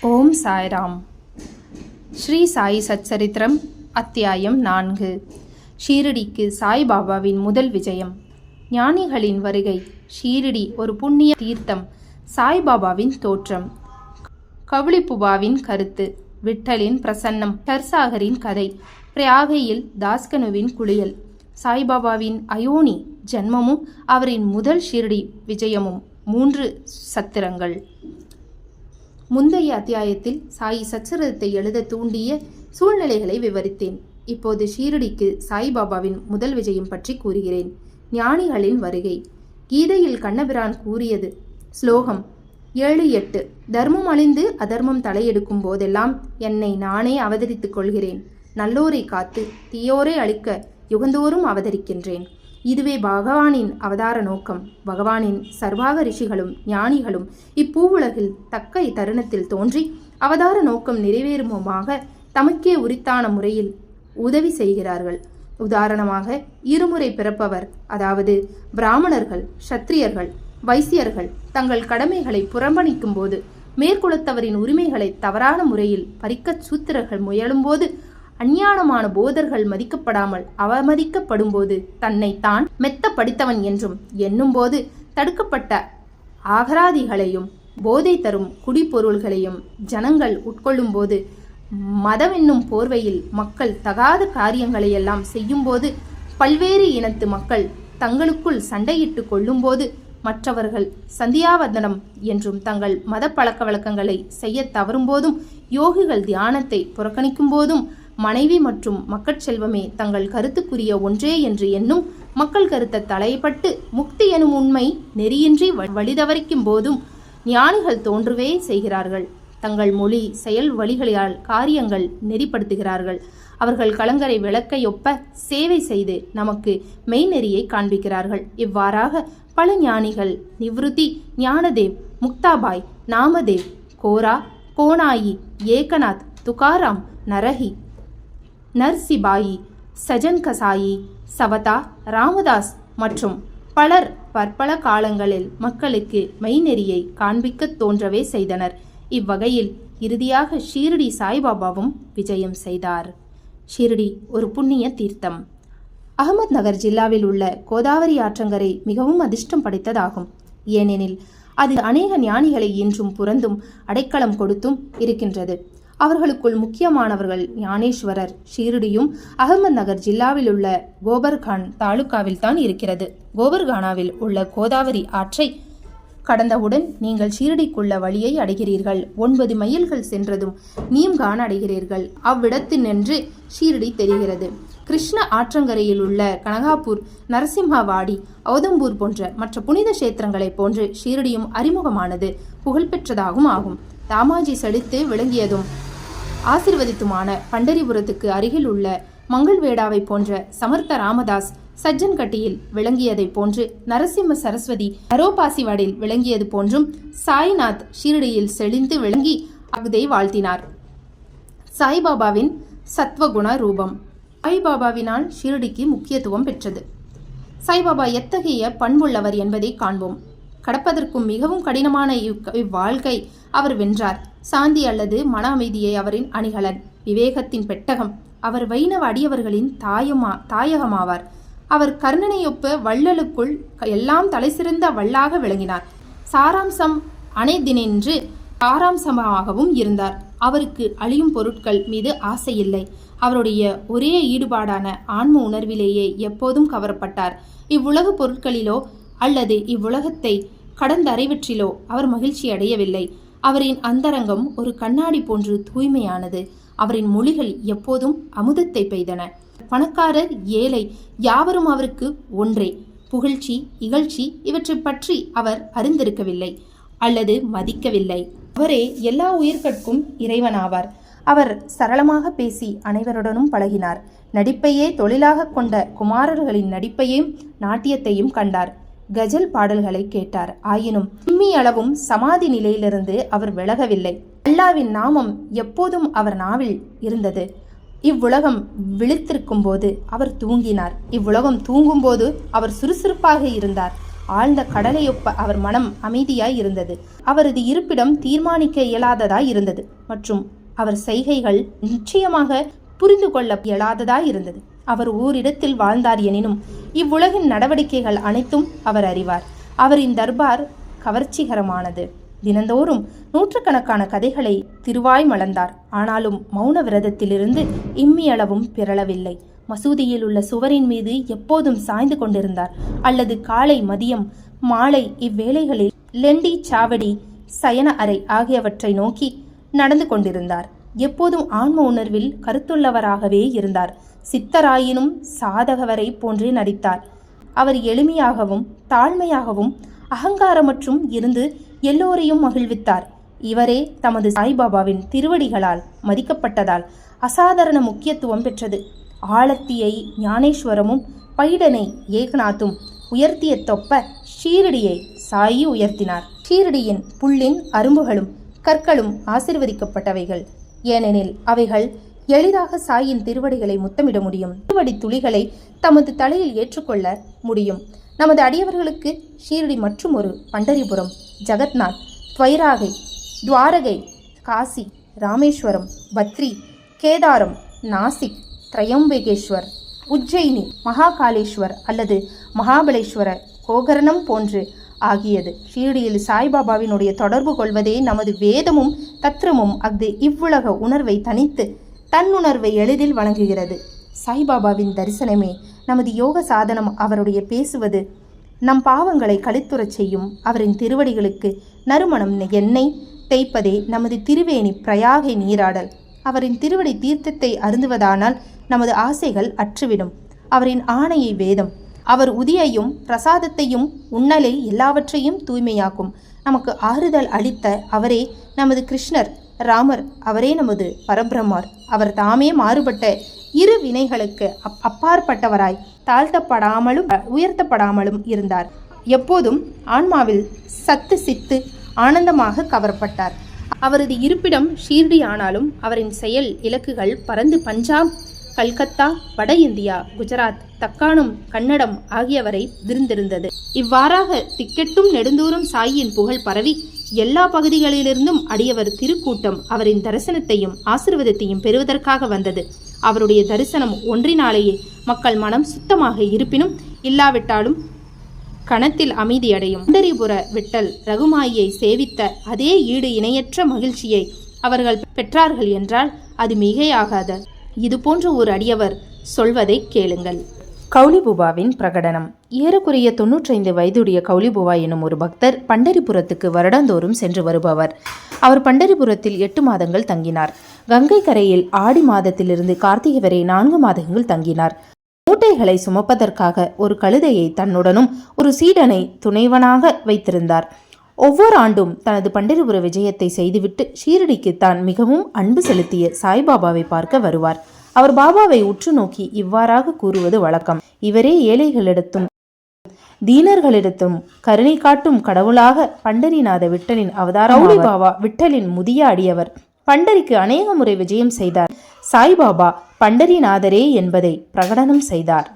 ஓம் சாய்ராம். ஸ்ரீ சாய் சச்சரித்திரம் அத்தியாயம் நான்கு. ஷீரடிக்கு சாய்பாபாவின் முதல் விஜயம். ஞானிகளின் வருகை ஷீரடி ஒரு புண்ணிய தீர்த்தம் சாய்பாபாவின் தோற்றம். கவுளிப்புபாவின் கருத்து விட்டலின் பிரசன்னம் ஹர்சாகரின் கதை பிரயாகையில் தாஸ்கனுவின் குளியல். சாய்பாபாவின் அயோனி ஜென்மமும் அவரின் முதல் ஷீரடி விஜயமும் மூன்று சத்திரங்கள். முந்தைய அத்தியாயத்தில் சாயி சச்சரிதத்தை எழுத தூண்டிய சூழ்நிலைகளை விவரித்தேன். இப்போது ஷீரடிக்கு சாய்பாபாவின் முதல் விஜயம் பற்றி கூறுகிறேன். ஞானிகளின் வருகை. கீதையில் கண்ணபிரான் கூறியது ஸ்லோகம் ஏழு எட்டு. தர்மம் அழிந்து அதர்மம் தலையெடுக்கும் போதெல்லாம் என்னை நானே அவதரித்துக் கொள்கிறேன். நல்லோரை காத்து தீயோரை அழிக்க யுகந்தோறும் அவதரிக்கின்றேன். இதுவே பகவானின் அவதார நோக்கம். பகவானின் சர்வாக ரிஷிகளும் ஞானிகளும் இப்பூவுலகில் தக்க தருணத்தில் தோன்றி அவதார நோக்கம் நிறைவேறுமுமாக தமக்கே உரித்தான முறையில் உதவி செய்கிறார்கள். உதாரணமாக இருமுறை பிறப்பவர் அதாவது பிராமணர்கள் சத்திரியர்கள் வைசியர்கள் தங்கள் கடமைகளை புறம்பணிக்கும் போது மேற்குலத்தவரின் உரிமைகளை தவறான முறையில் பறிக்கச் சூத்திரர்கள் முயலும்போது அஞ்ஞானமான போதர்கள் மதிக்கப்படாமல் அவமதிக்கப்படும்போது தன்னை தான் மெத்த படித்தவன் என்றும் எண்ணும்போது தடுக்கப்பட்ட ஆகராதிகளையும் போதை தரும் குடிப்பொருள்களையும் ஜனங்கள் உட்கொள்ளும்போது மதமென்னும் போர்வையில் மக்கள் தகாத காரியங்களையெல்லாம் செய்யும்போது பல்வேறு இனத்து மக்கள் தங்களுக்குள் சண்டையிட்டு கொள்ளும்போது மற்றவர்கள் சந்தியாவதனம் என்றும் தங்கள் மத பழக்க வழக்கங்களை செய்ய தவறும்போதும் யோகிகள் தியானத்தை புறக்கணிக்கும் போதும் மனைவி மற்றும் மக்கட் செல்வமே தங்கள் கருத்துக்குரிய ஒன்றே என்று எண்ணும் மக்கள் கருத்த தலைப்பட்டு முக்தி எனும் உண்மை நெறியின்றி வழிதவரிக்கும் போதும் ஞானிகள் தோன்றுவே செய்கிறார்கள். தங்கள் மொழி செயல் வழிகளால் காரியங்கள் நெறிப்படுத்துகிறார்கள். அவர்கள் கலங்கரை விளக்கையொப்ப சேவை செய்து நமக்கு மெய்நெறியை காண்பிக்கிறார்கள். இவ்வாறாக பல ஞானிகள் நிவ்ருதி ஞானதேவ் முக்தாபாய் நாமதேவ் கோரா கோனாயி ஏகநாத் துகாராம் நரஹி நர்சிபாயி சஜன் கசாயி சவதா ராமதாஸ் மற்றும் பலர் பற்பல காலங்களில் மக்களுக்கு மெய்நெறியை காண்பிக்கத் தோன்றவே செய்தனர். இவ்வகையில் இறுதியாக ஷீரடி சாய்பாபாவும் விஜயம் செய்தார். ஷீரடி ஒரு புண்ணிய தீர்த்தம். அகமத் நகர் ஜில்லாவில் உள்ள கோதாவரி ஆற்றங்கரை மிகவும் அதிர்ஷ்டம் படைத்ததாகும். ஏனெனில் அது அநேக ஞானிகளை இன்றும் புரந்தும் அடைக்கலம் கொடுத்தும் இருக்கின்றது. அவர்களுக்குள் முக்கியமானவர்கள் ஞானேஸ்வரர் ஷீரடியும் அகமது நகர் ஜில்லாவில் உள்ள கோபர்கான் தாலுகாவில் தான் இருக்கிறது. கோபர்கானாவில் உள்ள கோதாவரி ஆற்றை கடந்தவுடன் நீங்கள் ஷீரடிக்குள்ள வழியை அடைகிறீர்கள். ஒன்பது மைல்கள் சென்றதும் நீம்கான் அடைகிறீர்கள். அவ்விடத்தில் நின்று ஷீரடி தெரிகிறது. கிருஷ்ண ஆற்றங்கரையில் உள்ள கனகாப்பூர் நரசிம்மாவாடி ஔதம்பூர் போன்ற மற்ற புனித கஷேத்திரங்களைப் போன்று ஷீரடியும் அறிமுகமானது புகழ்பெற்றதாகவும் ஆகும். தாமாஜி செழித்து விளங்கியதும் ஆசிர்வதித்துமான பண்டரிபுரத்துக்கு அருகில் உள்ள மங்கள்வேடாவை போன்ற சமர்த்த ராமதாஸ் சஜ்ஜன்கட்டியில் விளங்கியதைப் போன்று நரசிம்ம சரஸ்வதி நரோபாசிவாடில் விளங்கியது போன்றும் சாய்நாத் ஷீரடியில் செழிந்து விளங்கி அகுதை வாழ்த்தினார். சாய்பாபாவின் சத்வகுண ரூபம். சாய்பாபாவினால் ஷீரடிக்கு முக்கியத்துவம் பெற்றது. சாய்பாபா எத்தகைய பண்புள்ளவர் என்பதை காண்போம். கடப்பதற்கும் மிகவும் கடினமான இவ் இவ்வாழ்க்கை அவர் வென்றார். சாந்தி அல்லது மன அமைதியை அவரின் அணிகலன் விவேகத்தின் பெட்டகம் அவர் வைணவ அடியவர்களின் தாயமா தாயகமாவார். அவர் கர்ணனையொப்ப வள்ளலுக்குள் எல்லாம் தலைசிறந்த வல்லாக விளங்கினார். சாராம்சம் அனைதினின்று சாராம்சமாகவும் இருந்தார். அவருக்கு அழியும் பொருட்கள் மீது ஆசையில்லை அவருடைய ஒரே ஈடுபாடான ஆன்ம உணர்விலேயே எப்போதும் கவரப்பட்டார். இவ்வுலகு பொருட்களிலோ அல்லது இவ்வுலகத்தை கடந்த அறிவற்றிலோ அவர் மகிழ்ச்சி அடையவில்லை அவரின் அந்தரங்கம் ஒரு கண்ணாடி போன்று தூய்மையானது. அவரின் மொழிகள் எப்போதும் அமுதத்தை பெய்தன. பணக்காரர் ஏழை யாவரும் அவருக்கு ஒன்றே. புகழ்ச்சி இகழ்ச்சி இவற்றை பற்றி அவர் அறிந்திருக்கவில்லை அல்லது மதிக்கவில்லை. அவரே எல்லா உயிர்கட்கும் இறைவனாவார். அவர் சரளமாக பேசி அனைவருடனும் பழகினார். நடிப்பையே தொழிலாக கொண்ட குமாரர்களின் நடிப்பையும் நாட்டியத்தையும் கண்டார். கஜல் பாடல்களை கேட்டார். ஆயினும் இம்மி அளவும் சமாதி நிலையிலிருந்து அவர் விலகவில்லை. அல்லாவின் நாமம் எப்போதும் அவர் நாவில் இருந்தது. இவ்வுலகம் விழித்திருக்கும் போது அவர் தூங்கினார். இவ்வுலகம் தூங்கும்போது அவர் சுறுசுறுப்பாக இருந்தார். ஆழ்ந்த கடலையொப்ப அவர் மனம் அமைதியாய் இருந்தது. அவரது இருப்பிடம் தீர்மானிக்க இயலாததாய் இருந்தது. மற்றும் அவர் செய்கைகள் நிச்சயமாக புரிந்து கொள்ள இயலாததாய் இருந்தது. அவர் ஓரிடத்தில் வாழ்ந்தார் எனினும் இவ்வுலகின் நடவடிக்கைகள் அனைத்தும் அவர் அறிவார். அவரின் தர்பார் கவர்ச்சிகரமானது. தினந்தோறும் நூற்றுக்கணக்கான கதைகளை திருவாய் மலர்ந்தார். ஆனாலும் மௌன விரதத்திலிருந்து இம்மியளவும் பிறளவில்லை. மசூதியில் உள்ள சுவரின் மீது எப்போதும் சாய்ந்து கொண்டிருந்தார். அல்லது காலை மதியம் மாலை இவ்வேளைகளில் லெண்டி சாவடி சயன அறை ஆகியவற்றை நோக்கி நடந்து கொண்டிருந்தார். எப்போதும் ஆன்ம உணர்வில் கருத்துள்ளவராகவே இருந்தார். சித்தராயினும் சாதகவரை போன்றே நடித்தார். அவர் எளிமையாகவும் தாழ்மையாகவும் அகங்காரமற்றும் இருந்து எல்லோரையும் மகிழ்வித்தார். இவரே தமது சாய்பாபாவின் திருவடிகளால் மதிக்கப்பட்டதால் அசாதாரண முக்கியத்துவம் பெற்றது. ஆலத்தியை ஞானேஸ்வரமும் பைடனை ஏகநாத்தும் உயர்த்திய தொப்ப ஷீரடியை சாயி உயர்த்தினார். ஷீரடியின் புல்லின் அரும்புகளும் கற்களும் ஆசிர்வதிக்கப்பட்டவைகள். ஏனெனில் அவைகள் எளிதாக சாயின் திருவடிகளை முத்தமிட முடியும். திருவடி துளிகளை தமது தலையில் ஏற்றுக்கொள்ள முடியும். நமது அடியவர்களுக்கு ஷீரடி மற்றும் ஒரு பண்டரிபுரம் ஜெகத்நாத் துவைராகை துவாரகை காசி ராமேஸ்வரம் பத்ரி கேதாரம் நாசிக் திரையம்பேகேஸ்வர் உஜ்ஜயினி மகாகாலேஸ்வர் அல்லது மகாபலேஸ்வர கோகரணம் போன்று ஆகியது. ஷீரடியில் சாய்பாபாவினுடைய தொடர்பு கொள்வதே நமது வேதமும் தத்ரமும் அஃது இவ்வுலக உணர்வை தனித்து தன்னுணர்வை எளிதில் வழங்குகிறது. சாய்பாபாவின் தரிசனமே நமது யோக சாதனம் அவருடைய பேசுவது. நம் பாவங்களை கழித்துறச் செய்யும் அவரின் திருவடிகளுக்கு நறுமணம் எண்ணெய் தேய்ப்பதே நமது திருவேணி பிரயாகை நீராடல். அவரின் திருவடி தீர்த்தத்தை அருந்துவதானால் நமது ஆசைகள் அற்றுவிடும். அவரின் ஆணையை வேதம். அவர் உதியையும் பிரசாதத்தையும் உண்ணலை எல்லாவற்றையும் தூய்மையாக்கும். நமக்கு ஆறுதல் அளித்த அவரே நமது கிருஷ்ணர். ராமர் அவரே நமது பரபிரம்மார் அவர் தாமே மாறுபட்ட இரு வினைகளுக்கு அப் அப்பாற்பட்டவராய் தாழ்த்தப்படாமலும் உயர்த்தப்படாமலும் இருந்தார். எப்போதும் ஆன்மாவில் சத்து சித்து ஆனந்தமாக கவரப்பட்டார். அவரது இருப்பிடம் ஷீர்டி ஆனாலும் அவரின் செயல் இலக்குகள் பறந்து பஞ்சாப் கல்கத்தா வட இந்தியா குஜராத் தக்கானும் கன்னடம் ஆகியவரை விருந்திருந்தது. இவ்வாறாக திக்கெட்டும் நெடுந்தூரம் சாயின் புகழ் பரவி எல்லா பகுதிகளிலிருந்தும் அடியவர் திருக்கூட்டம் அவரின் தரிசனத்தையும் ஆசிர்வாதத்தையும் பெறுவதற்காக வந்தது. அவருடைய தரிசனம் ஒன்றினாலேயே மக்கள் மனம் சுத்தமாக இருப்பினும் இல்லாவிட்டாலும் கணத்தில் அமைதியடையும். பண்டரிபுர விட்டல் ரகுமாயை சேவித்த அதே ஈடு இணையற்ற மகிழ்ச்சியை அவர்கள் பெற்றார்கள் என்றால் அது மிகையாகாத. இதுபோன்ற ஒரு அடியவர் சொல்வதை கேளுங்கள். கௌலிபுபாவின் பிரகடனம். ஏறக்குறைய தொன்னூற்றைந்து வயதுடைய கௌலிபுவா எனும் ஒரு பக்தர் பண்டரிபுரத்துக்கு வருடந்தோறும் சென்று வருபவர். அவர் பண்டரிபுரத்தில் எட்டு மாதங்கள் தங்கினார். கங்கை கரையில் ஆடி மாதத்திலிருந்து கார்த்திகை வரை நான்கு மாதங்கள் தங்கினார். மூட்டைகளை சுமப்பதற்காக ஒரு கழுதையை தன்னுடனும் ஒரு சீடனை துணைவனாக வைத்திருந்தார். ஒவ்வொரு ஆண்டும் தனது பண்டரிபுர விஜயத்தை செய்துவிட்டு ஷீரடிக்கு தான் மிகவும் அன்பு செலுத்திய சாய்பாபாவை பார்க்க வருவார். அவர் பாபாவை உற்று நோக்கி இவ்வாறாக கூறுவது வழக்கம். இவரே ஏழைகளிடத்தும் தீனர்களிடத்தும் கருணை காட்டும் கடவுளாக பண்டரிநாத விட்டலின் அவதாரம் ரவுடி பாபா விட்டலின் முதிய அடியவர் பண்டரிக்கு அநேக முறை விஜயம் செய்தார். சாய்பாபா பண்டரிநாதரே என்பதை பிரகடனம் செய்தார்.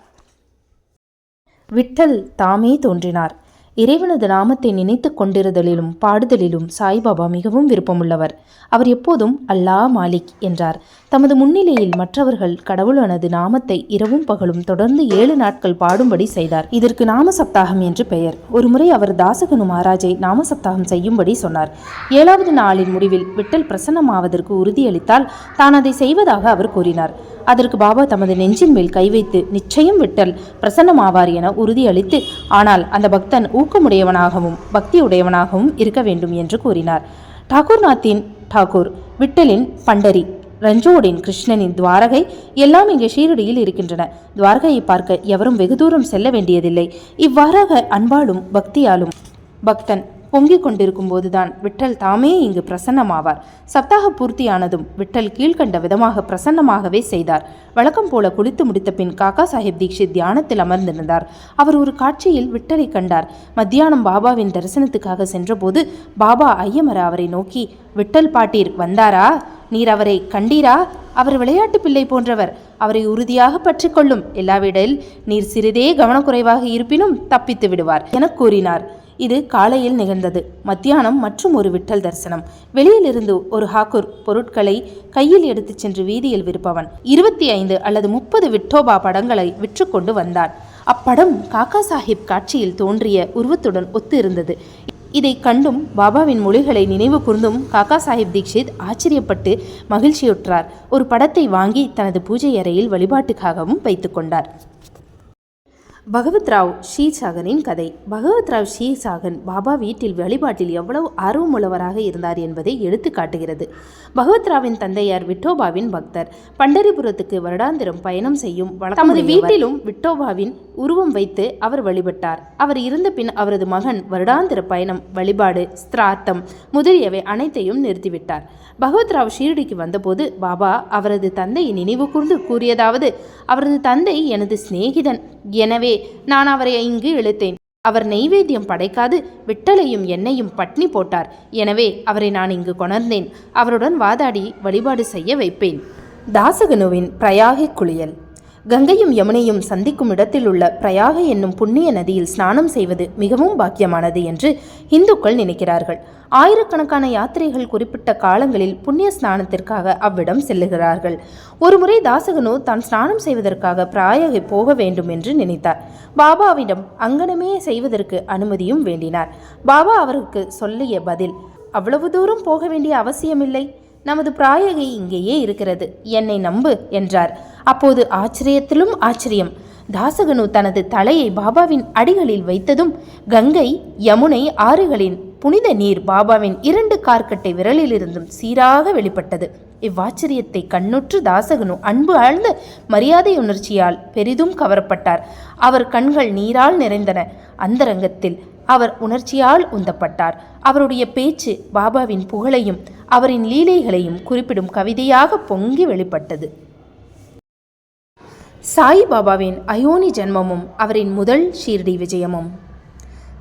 விட்டல் தாமே தோன்றினார். இறைவனது நாமத்தை நினைத்து கொண்டிருதலிலும் பாடுதலிலும் சாய்பாபா மிகவும் விருப்பமுள்ளவர். அவர் எப்போதும் அல்லாஹ் மாலிக் என்றார். தமது முன்னிலையில் மற்றவர்கள் கடவுளனது நாமத்தை இரவும் பகலும் தொடர்ந்து ஏழு நாட்கள் பாடும்படி செய்தார். இதற்கு நாம சப்தாகம் என்று பெயர். ஒருமுறை அவர் தாசகனு மகாராஜை நாம சப்தாகம் செய்யும்படி சொன்னார். ஏழாவது நாளின் முடிவில் விட்டல் பிரசன்னமாவதற்கு உறுதியளித்தால் தான் அதை செய்வதாக அவர் கூறினார். அதற்கு பாபா தமது நெஞ்சின் மேல் கை வைத்து நிச்சயம் விட்டல் பிரசன்னமாவார் என உறுதியளித்து ஆனால் அந்த பக்தன் ஊக்கமுடையவனாகவும் பக்தியுடையவனாகவும் இருக்க வேண்டும் என்று கூறினார். டாகூர்நாத்தின் டாகூர் விட்டலின் பண்டரி ரஞ்சோடின் கிருஷ்ணனின் துவாரகை எல்லாம் இங்கே ஷீரடியில் இருக்கின்றன. துவாரகையை பார்க்க எவரும் வெகு தூரம் செல்ல வேண்டியதில்லை. இவ்வாறாக அன்பாலும் பக்தியாலும் பக்தன் பொங்கிக் கொண்டிருக்கும் போதுதான் விட்டல் தாமே இங்கு பிரசன்னமாவார். சப்தாக பூர்த்தியானதும் விட்டல் கீழ்க்கண்ட விதமாக பிரசன்னமாகவே செய்தார். வழக்கம் போல குளித்து முடித்த பின் காக்கா சாஹிப் தீக்ஷித் தியானத்தில் அமர்ந்திருந்தார். அவர் ஒரு காட்சியில் விட்டலை கண்டார். மத்தியானம் பாபாவின் தரிசனத்துக்காக சென்றபோது பாபா ஐயமர அவரை நோக்கி விட்டல் பாட்டீர் வந்தாரா? நீர் அவரை கண்டீரா? அவர் விளையாட்டு பிள்ளை போன்றவர். அவரை உறுதியாக பற்றிக்கொள்ளும் எல்லாவிடில் நீர் சிறிதே கவனக்குறைவாக இருப்பினும் தப்பித்து விடுவார் என கூறினார். இது காலையில் நிகழ்ந்தது. மத்தியானம் மற்றும் ஒரு விட்டல் தரிசனம். வெளியிலிருந்து ஒரு ஹாக்கூர் பொருட்களை கையில் எடுத்துச் சென்று வீதியில் விற்பவன். இருபத்தி ஐந்து அல்லது முப்பது விட்டோபா படங்களை விற்றுக்கொண்டு வந்தான். அப்படம் காக்கா சாஹிப் காட்சியில் தோன்றிய உருவத்துடன் ஒத்து இருந்தது இதை கண்டும் பாபாவின் மொழிகளை நினைவு கூர்ந்தும் காக்கா சாஹிப் தீக்ஷித் ஆச்சரியப்பட்டு மகிழ்ச்சியுற்றார். ஒரு படத்தை வாங்கி தனது பூஜை அறையில் வழிபாட்டுக்காகவும் வைத்துக்கொண்டார் பகவத் ராவ் ஷீசாகனின் கதை. பகவத் ராவ் ஷீசாகன் பாபா வீட்டில் வழிபாட்டில் எவ்வளவு ஆர்வமுள்ளவராக இருந்தார் என்பதை எடுத்து காட்டுகிறது. பகவத் ராவின் தந்தையார் விட்டோபாவின் பக்தர். பண்டரிபுரத்துக்கு வருடாந்திரம் பயணம் செய்யும் தமது வீட்டிலும் விட்டோபாவின் உருவம் வைத்து அவர் வழிபட்டார். அவர் இருந்த பின் அவரது மகன் வருடாந்திர பயணம் வழிபாடு ஸ்திராத்தம் முதலியவை அனைத்தையும் நிறுத்திவிட்டார். பகவத் ராவ் ஷீரடிக்கு வந்தபோது பாபா அவரது தந்தையை நினைவு கூர்ந்து கூறியதாவது அவரது தந்தை எனது சிநேகிதன். எனவே நான் அவரை இங்கு இழுத்தேன். அவர் நெய்வேத்தியம் படைக்காது விட்டலையும் எண்ணெயும் பட்னி போட்டார். எனவே அவரை நான் இங்கு கொணர்ந்தேன். அவருடன் வாதாடி வழிபாடு செய்ய வைப்பேன். தாசகனுவின் பிரயாகிக் குளியல். கங்கையும் யமுனையும் சந்திக்கும் இடத்தில் உள்ள பிரயாக என்னும் புண்ணிய நதியில் ஸ்நானம் செய்வது மிகவும் பாக்கியமானது என்று இந்துக்கள் நினைக்கிறார்கள். ஆயிரக்கணக்கான யாத்திரைகள் குறிப்பிட்ட காலங்களில் புண்ணிய ஸ்நானத்திற்காக அவ்விடம் செல்லுகிறார்கள். ஒருமுறை தாசகனு தான் ஸ்நானம் செய்வதற்காக பிராயகை போக வேண்டும் என்று நினைத்தார். பாபாவிடம் அங்கனமே செய்வதற்கு அனுமதியும் வேண்டினார். பாபா அவருக்கு சொல்லிய பதில் அவ்வளவு தூரம் போக வேண்டிய அவசியமில்லை. நமது பிராயகை இங்கேயே இருக்கிறது. என்னை நம்பு என்றார். அப்போது ஆச்சரியத்திலும் ஆச்சரியம். தாசகனு தனது தலையை பாபாவின் அடிகளில் வைத்ததும் கங்கை யமுனை ஆறுகளின் புனித நீர் பாபாவின் இரண்டு கார்க்கட்டை விரலிலிருந்தும் சீராக வெளிப்பட்டது. இவ்வாச்சரியத்தை கண்ணுற்று தாசகனு அன்பு ஆழ்ந்த மரியாதை உணர்ச்சியால் பெரிதும் கவரப்பட்டார். அவர் கண்கள் நீரால் நிறைந்தன. அந்தரங்கத்தில் அவர் உணர்ச்சியால் உந்தப்பட்டார். அவருடைய பேச்சு பாபாவின் புகழையும் அவரின் லீலைகளையும் குறிப்பிடும் கவிதையாக பொங்கி வெளிப்பட்டது. சாய்பாபாவின் அயோனி ஜென்மமும் அவரின் முதல் ஷீர்டி விஜயமும்.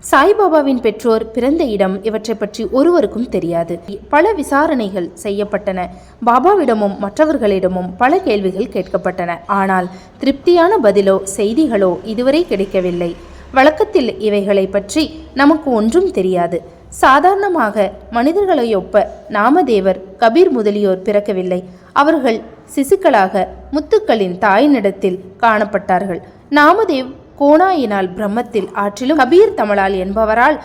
சாய்பாபாவின் பெற்றோர் பிறந்த இடம் இவற்றை பற்றி ஒருவருக்கும் தெரியாது. பல விசாரணைகள் செய்யப்பட்டன. பாபாவிடமும் மற்றவர்களிடமும் பல கேள்விகள் கேட்கப்பட்டன. ஆனால் திருப்தியான பதிலோ செய்திகளோ இதுவரை கிடைக்கவில்லை. வழக்கத்தில் இவைகளை பற்றி நமக்கு ஒன்றும் தெரியாது. சாதாரணமாக மனிதர்களை ஒப்ப நாமதேவர் கபீர் முதலியோர் பிறக்கவில்லை. அவர்கள் சிசுக்களாக முத்துக்களின் தாயினிடத்தில் காணப்பட்டார்கள். நாமதேவ் கோணாயினால் பிரம்மத்தில் ஆற்றிலும் கபீர் தமிழால் என்பவரால்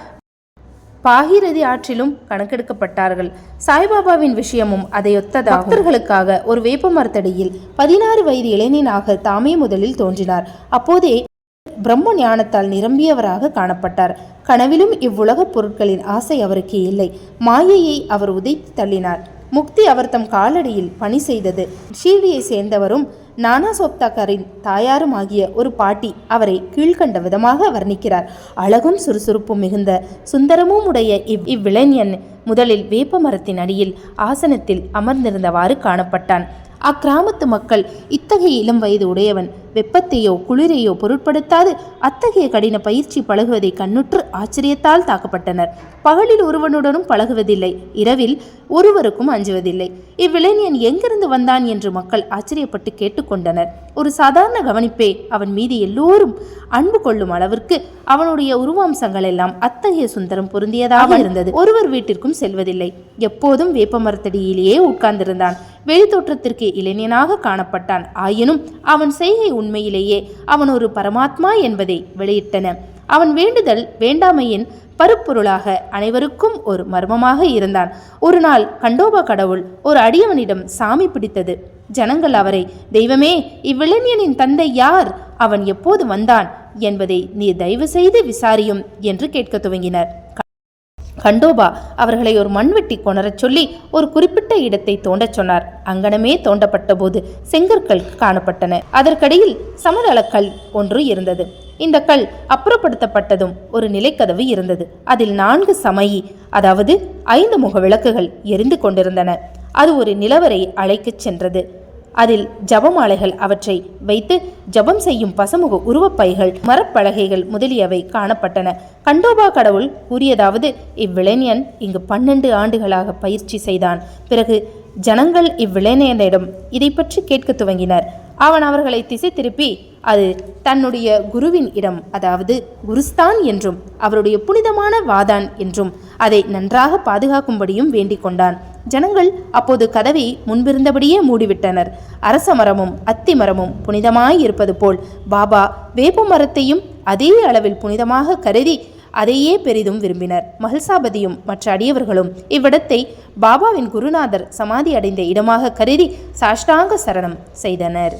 பாகிரதி ஆற்றிலும் கணக்கெடுக்கப்பட்டார்கள். சாய்பாபாவின் விஷயமும் அதையொத்த பக்தர்களுக்காக ஒரு வேப்ப மரத்தடியில் பதினாறு வயது இளைஞனாக தாமே முதலில் தோன்றினார். அப்போதே பிரம்ம ஞானத்தால் நிரம்பியவராக காணப்பட்டார். கனவிலும் இவ்வுலகப் பொருட்களின் ஆசை அவருக்கு இல்லை. மாயையை அவர் உதைத்து தள்ளினார். முக்தி அவர் தம் காலடியில் பணி செய்தது. ஷீர்டியை சேர்ந்தவரும் நானா சோப்தாக்கரின் தாயாரும் ஆகிய ஒரு பாட்டி அவரை கீழ்கண்ட விதமாக வர்ணிக்கிறார். அழகும் சுறுசுறுப்பும் மிகுந்த சுந்தரமும் உடைய இவ் இவ்விளைஞன் முதலில் வேப்ப மரத்தின் அடியில் ஆசனத்தில் அமர்ந்திருந்தவாறு காணப்பட்டான். அக்கிராமத்து மக்கள் இத்தகைய இளம் வயது உடையவன் வெப்பத்தையோ குளிரையோ பொருட்படுத்தாது. அத்தகைய கடின பயிற்சி பழகுவதை கண்ணுற்று ஆச்சரியத்தால் தாக்கப்பட்டனர். பகலில் ஒருவனுடனும் பழகுவதில்லை. இரவில் ஒருவருக்கும் அஞ்சுவதில்லை. இவ்விளைஞன் எங்கிருந்து வந்தான் என்று மக்கள் ஆச்சரியப்பட்டு கேட்டுக்கொண்டனர் ஒரு சாதாரண கவனிப்பே அவன் மீது எல்லோரும் அன்பு கொள்ளும் அளவிற்கு அவனுடைய உருவாம்சங்கள் எல்லாம் அத்தகைய சுந்தரம் பொருந்தியதாக இருந்தது. ஒருவர் வீட்டிற்கும் செல்வதில்லை. எப்போதும் வேப்பமரத்தடியிலேயே உட்கார்ந்திருந்தான். வெளித்தோற்றத்திற்கு இளைஞனாக காணப்பட்டான். ஆயினும் அவன் செய்கை உண்மையிலேயே அவன் ஒரு பரமாத்மா என்பதை வெளியிட்டன. அவன் வேண்டுதல் வேண்டாமையின் பருப்பொருளாக அனைவருக்கும் ஒரு மர்மமாக இருந்தான். ஒரு நாள் கண்டோபா கடவுள் ஒரு அடியவனிடம் சாமி பிடித்தது. ஜனங்கள் அவரை தெய்வமே இவ்விளைஞனின் தந்தை யார்? அவன் எப்போது வந்தான்? என்பதை நீ தயவு செய்து விசாரியும் என்று கேட்க துவங்கினர். கண்டோபா அவர்களை ஒரு மண்வெட்டி கொணரச் சொல்லி ஒரு குறிப்பிட்ட இடத்தை தோண்டச் சொன்னார். அங்கனமே தோண்டப்பட்ட போது செங்கற்கள் காணப்பட்டன. அதற்கடியில் சமதளக்கல் ஒன்று இருந்தது. இந்த கல் அப்புறப்படுத்தப்பட்டதும் ஒரு நிலைக்கதவு இருந்தது. அதில் நான்கு சமயி அதாவது ஐந்து முக விளக்குகள் எரிந்து கொண்டிருந்தன. அது ஒரு நிலவரை அழைக்கச் சென்றது. அதில் ஜபமாலைகள் அவற்றை வைத்து ஜபம் செய்யும் பசமுக உருவப்பைகள் மரப்பலகைகள் முதலியவை காணப்பட்டன. கண்டோபா கடவுள் கூறியதாவது இவ்விளைஞன் இங்கு பன்னெண்டு ஆண்டுகளாக பயிற்சி செய்தான். பிறகு ஜனங்கள் இவ்விளைஞனிடம் இதை பற்றி கேட்கத் துவங்கினர். அவன் அவர்களை திசை திருப்பி அது தன்னுடைய குருவின் இடம் அதாவது குருஸ்தான் என்றும் அவருடைய புனிதமான வாதான் என்றும் அதை நன்றாக பாதுகாக்கும்படியும் வேண்டிக் கொண்டான். ஜனங்கள் அப்போது கதவை முன்பிருந்தபடியே மூடிவிட்டனர். அரச மரமும் அத்தி மரமும் புனிதமாய் இருப்பது போல் பாபா வேப்ப மரத்தையும் அதே அளவில் புனிதமாக கருதி அதையே பெரிதும் விரும்பினர். மஹல்சாபதியும் மற்ற அடியவர்களும் இவ்விடத்தை பாபாவின் குருநாதர் சமாதி அடைந்த இடமாக கருதி சாஷ்டாங்க சரணம் செய்தனர்.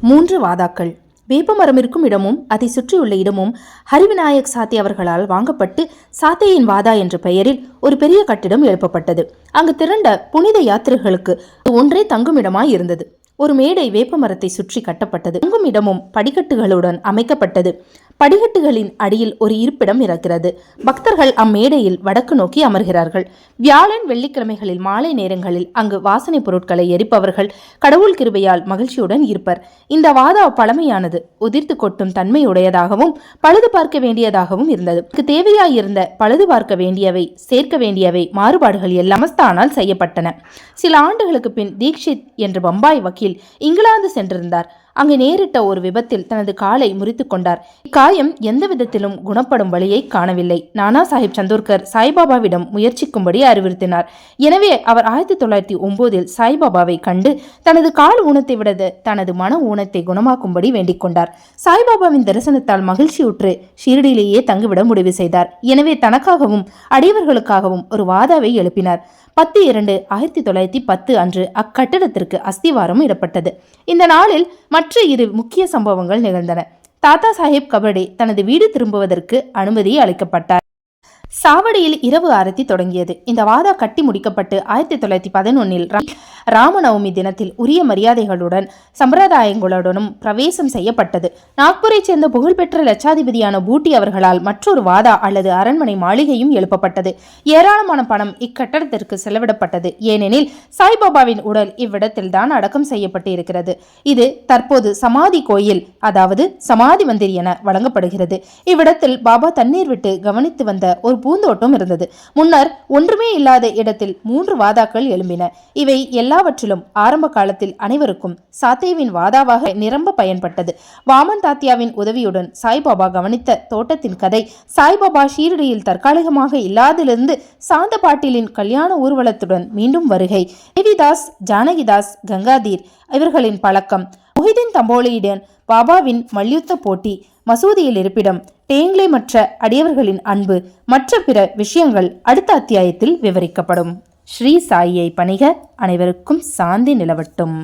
மூன்று வாதாக்கள். வேப்பமரம் இருக்கும் இடமும் அதை சுற்றியுள்ள இடமும் ஹரிவிநாயக் சாத்தி அவர்களால் வாங்கப்பட்டு சாத்தையின் வாதா என்ற பெயரில் ஒரு பெரிய கட்டிடம் எழுப்பப்பட்டது. அங்கு திரண்ட புனித யாத்திரைகளுக்கு ஒன்றே தங்குமிடமாய் இருந்தது. ஒரு மேடை வேப்பமரத்தை சுற்றி கட்டப்பட்டது. தங்கும் இடமும் படிக்கட்டுகளுடன் அமைக்கப்பட்டது. படிக்கட்டுகளின் அடியில் ஒரு இருப்பிடம் இருக்கிறது பக்தர்கள் அம்மேடையில் வடக்கு நோக்கி அமர்கிறார்கள். வியாழன் வெள்ளிக்கிழமைகளில் மாலை நேரங்களில் அங்கு வாசனை பொருட்களை எரிப்பவர்கள் கடவுள் கிருபையால் மகிழ்ச்சியுடன் இருப்பர். இந்த வாதா பழமையானது உதிர்த்து கொட்டும் தன்மையுடையதாகவும் பழுது பார்க்க வேண்டியதாகவும் இருந்தது. தேவையாயிருந்த பழுது பார்க்க வேண்டியவை சேர்க்க வேண்டியவை மாறுபாடுகள் எல்லாம் மஸ்தானால் செய்யப்பட்டன. சில ஆண்டுகளுக்கு பின் தீக்ஷித் என்ற பம்பாய் வக்கீல் இங்கிலாந்து சென்றிருந்தார். அங்கு நேரிட்ட ஒரு விபத்தில் தனது காலை முறித்து கொண்டார். இக்காயம் எந்த விதத்திலும் குணப்படும் வழியை காணவில்லை. நானா சாஹிப் சந்தோர்கர் சாய்பாபாவிடம் முயற்சிக்கும்படி அறிவுறுத்தினார். எனவே அவர் ஆயிரத்தி தொள்ளாயிரத்தி ஒன்பதில் சாய்பாபாவை கண்டு தனது கால் ஊனத்தை விட தனது மன ஊனத்தை குணமாக்கும்படி வேண்டிக் கொண்டார். சாய்பாபாவின் தரிசனத்தால் மகிழ்ச்சியுற்று ஷீரடியிலேயே தங்கிவிட முடிவு செய்தார். எனவே தனக்காகவும் அடியவர்களுக்காகவும் ஒரு வாதாவை எழுப்பினார். பத்து இரண்டு ஆயிரத்தி தொள்ளாயிரத்தி பத்து அன்று அக்கட்டடத்திற்கு அஸ்திவாரம் இடப்பட்டது. இந்த நாளில் மற்ற இரு முக்கிய சம்பவங்கள் நிகழ்ந்தன. தாத்தா சாஹேப் கபடே தனது வீடு திரும்புவதற்கு அனுமதி அளிக்கப்பட்டார். சாவடியில் இரவு ஆரத்தி தொடங்கியது. இந்த வாதா கட்டி முடிக்கப்பட்டு ஆயிரத்தி தொள்ளாயிரத்தி பதினொன்னில் ராமநவமி தினத்தில் உரிய மரியாதைகளுடன் சம்பிரதாயங்களுடனும் பிரவேசம் செய்யப்பட்டது. நாக்பூரைச் சேர்ந்த புகழ்பெற்ற லட்சாதிபதியான பூட்டி அவர்களால் மற்றொரு வாதா அல்லது அரண்மனை மாளிகையும் எழுப்பப்பட்டது. ஏராளமான பணம் இக்கட்டடத்திற்கு செலவிடப்பட்டது. ஏனெனில் சாய்பாபாவின் உடல் இவ்விடத்தில் தான் அடக்கம் செய்யப்பட்டு இருக்கிறது இது தற்போது சமாதி கோயில் அதாவது சமாதி மந்திர் என வழங்கப்படுகிறது. இவ்விடத்தில் பாபா தண்ணீர் விட்டு கவனித்து வந்த ஒரு பூந்தோட்டம் இருந்தது. முன்னர் ஒன்றுமே இல்லாத இடத்தில் மூன்று வாதாக்கள் எழும்பின. இவை எல்லாவற்றிலும் ஆரம்ப காலத்தில் அனைவருக்கும் சாத்தேவின் வாதாவாக நிரம்ப பயன்பட்டது. வாமன் தாத்தியாவின் உதவியுடன் சாய்பாபா கவனித்த தோட்டத்தின் கதை சாய்பாபா ஷீரடியில் தற்காலிகமாக இல்லாதிலிருந்து சாந்த பாட்டிலின் கல்யாண ஊர்வலத்துடன் மீண்டும் வருகை. தேவிதாஸ் ஜானகிதாஸ் கங்காதீர் இவர்களின் பழக்கம். மொஹிதீன் தம்போலியுடன் பாபாவின் மல்யுத்த போட்டி மசூதியில் இருப்பிடம். டேங்லே மற்ற அடியவர்களின் அன்பு மற்ற பிற விஷயங்கள் அடுத்த அத்தியாயத்தில் விவரிக்கப்படும். ஸ்ரீ சாயியை பணிக அனைவருக்கும் சாந்தி நிலவட்டும்.